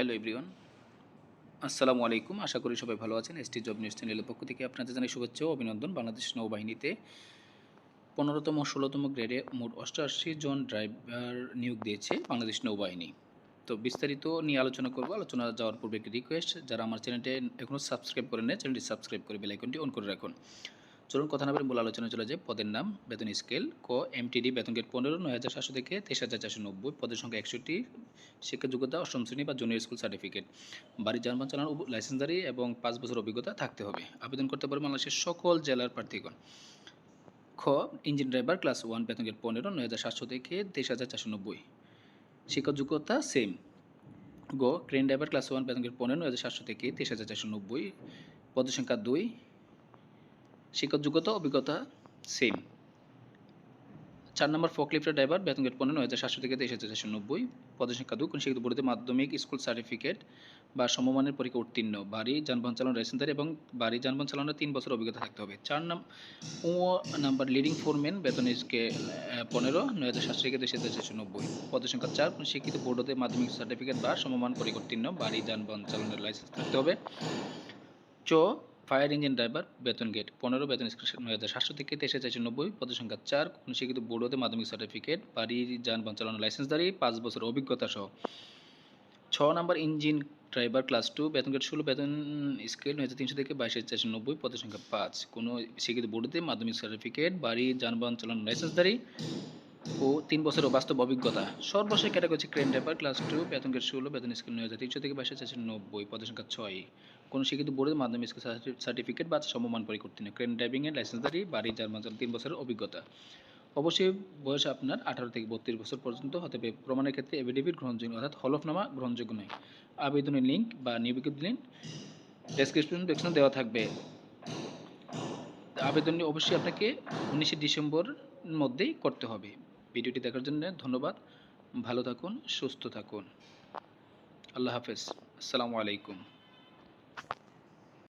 Hello everyone আসসালামু আলাইকুম। আশা করি সবাই ভালো আছেন। এসটি জব নিউজ চ্যানেলের পক্ষ থেকে আপনাদের জানাই শুভেচ্ছা ও অভিনন্দন। বাংলাদেশ নৌবাহিনীতে পনেরোতম, ষোলোতম গ্রেডে মোট অষ্টআশি জন ড্রাইভার নিয়োগ দিয়েছে বাংলাদেশ নৌবাহিনী। তো বিস্তারিত নিয়ে আলোচনা করব। আলোচনা যাওয়ার পূর্বে একটি রিকোয়েস্ট যারা আমার চ্যানেলটি এখনও সাবস্ক্রাইব করে নেয় চ্যানেলটি সাবস্ক্রাইব করে বেলাইকনটি অন করে রাখুন। চলুন কথা না বলে মূল আলোচনা চলে যায় পদের নাম, বেতন স্কেল, ক এমটিডি বেতন গেট পনেরো, নয় হাজার সাতশো থেকে তেইশ হাজার চারশো নব্বই। পদের সংখ্যা একষট্টি শিক্ষা যোগ্যতা অষ্টম শ্রেণি বা জুনিয়র স্কুল সার্টিফিকেট বাড়ির যানবাহন চালানোর লাইসেন্সদারি এবং পাঁচ বছর অভিজ্ঞতা থাকতে হবে। আবেদন করতে পারবে বাংলাদেশের সকল জেলার প্রার্থীগণ। খ ইঞ্জিন ড্রাইভার ক্লাস ওয়ান বেতন গেট পনেরো, নয় হাজার সাতশো থেকে তেইশ হাজার চারশো নব্বই। শিক্ষা যোগ্যতা সেম গ ক্রেন ড্রাইভার ক্লাস ওয়ান বেতন গেট পনেরো, নয় হাজার সাতশো থেকে তেইশ হাজার চারশো নব্বই। পদের সংখ্যা দুই শিক্ষক যোগ্যতা অভিজ্ঞতা সেম চার নম্বর ফকলিফ্টের ড্রাইভার বেতন গেট পনেরো হাজার সাতশো থেকে তেইশ হাজার চারশো নব্বই। পদের সংখ্যা দুই কোন শিক্ষিত বোর্ডে মাধ্যমিক স্কুল সার্টিফিকেট বা সমমানের পরীক্ষা উত্তীর্ণ। বাড়ি, যানবাহন চালানোর লাইসেন্সারি এবং বাড়ি, যানবাহন চালানোর তিন বছর অভিজ্ঞতা থাকতে হবে। চার নাম ও নাম্বার লিডিং ফোরম্যান বেতন স্কে পনেরো নয় হাজার সাতশো থেকে তেইশ হাজার চারশো নব্বই। পদের সংখ্যা চার, কোন শিক্ষিত বোর্ড হতে মাধ্যমিক সার্টিফিকেট বা সমমান পরীক্ষা উত্তীর্ণ। বাড়ি, যানবাহন চালানোর লাইসেন্স থাকতে হবে। চ ফায়ার ইঞ্জিন ড্রাইভার, বেতন গেট পনেরো, বেতন সাতশো থেকে তেইশ চারশো নব্বই পদের সংখ্যা চার কোন শিক্ষিত বোর্ড হতে মাধ্যমিক সার্টিফিকেট বাড়ির যানবাহন চালানোর লাইসেন্সদারি পাঁচ বছর অভিজ্ঞতা সহ। ছ number engine driver class two বেতন গেট ষোলো, বেতন স্কেল নয় তিনশো থেকে বাইশ চারশো নব্বই পদের সংখ্যা পাঁচ। কোনো শিক্ষিত বোর্ডতে মাধ্যমিক সার্টিফিকেট বাড়ি, যানবাহন চালানোর লাইসেন্সদারি ও তিন বছরের বাস্তব অভিজ্ঞতা। সর্বশেষ ক্যাটাগরি হচ্ছে ক্রেন ড্রাইভার ক্লাস টু, বেতন গেট ষোলো, বেতন স্কেল নয় হাজার তিনশো থেকে বাইশ চারশো নব্বই, পদের সংখ্যা ছয়। কোনো শিক্ষিত বোর্ডের মাধ্যমিক স্কুল সার্টিফিকেট বা সমমান উত্তীর্ণ ক্রেন ড্রাইভিংয়ের লাইসেন্সদারি বাড়ি জার্মান চালানো তিন বছরের অভিজ্ঞতা। অবশ্যই বয়স আপনার আঠারো থেকে বত্রিশ বছর পর্যন্ত হতে হবে প্রমাণের ক্ষেত্রে এভিডেভিট গ্রহণযোগ্য, অর্থাৎ হলফনামা গ্রহণযোগ্য নয়। আবেদনের লিঙ্ক বা নিয়োগের লিঙ্ক ডেসক্রিপশন সেকশনে দেওয়া থাকবে। আবেদনটি অবশ্যই আপনাকে উনিশে ডিসেম্বর মধ্যেই করতে হবে। ভিডিওটি দেখার জন্য ধন্যবাদ। ভালো থাকুন সুস্থ থাকুন। আল্লাহ হাফেজ। আসসালামু আলাইকুম।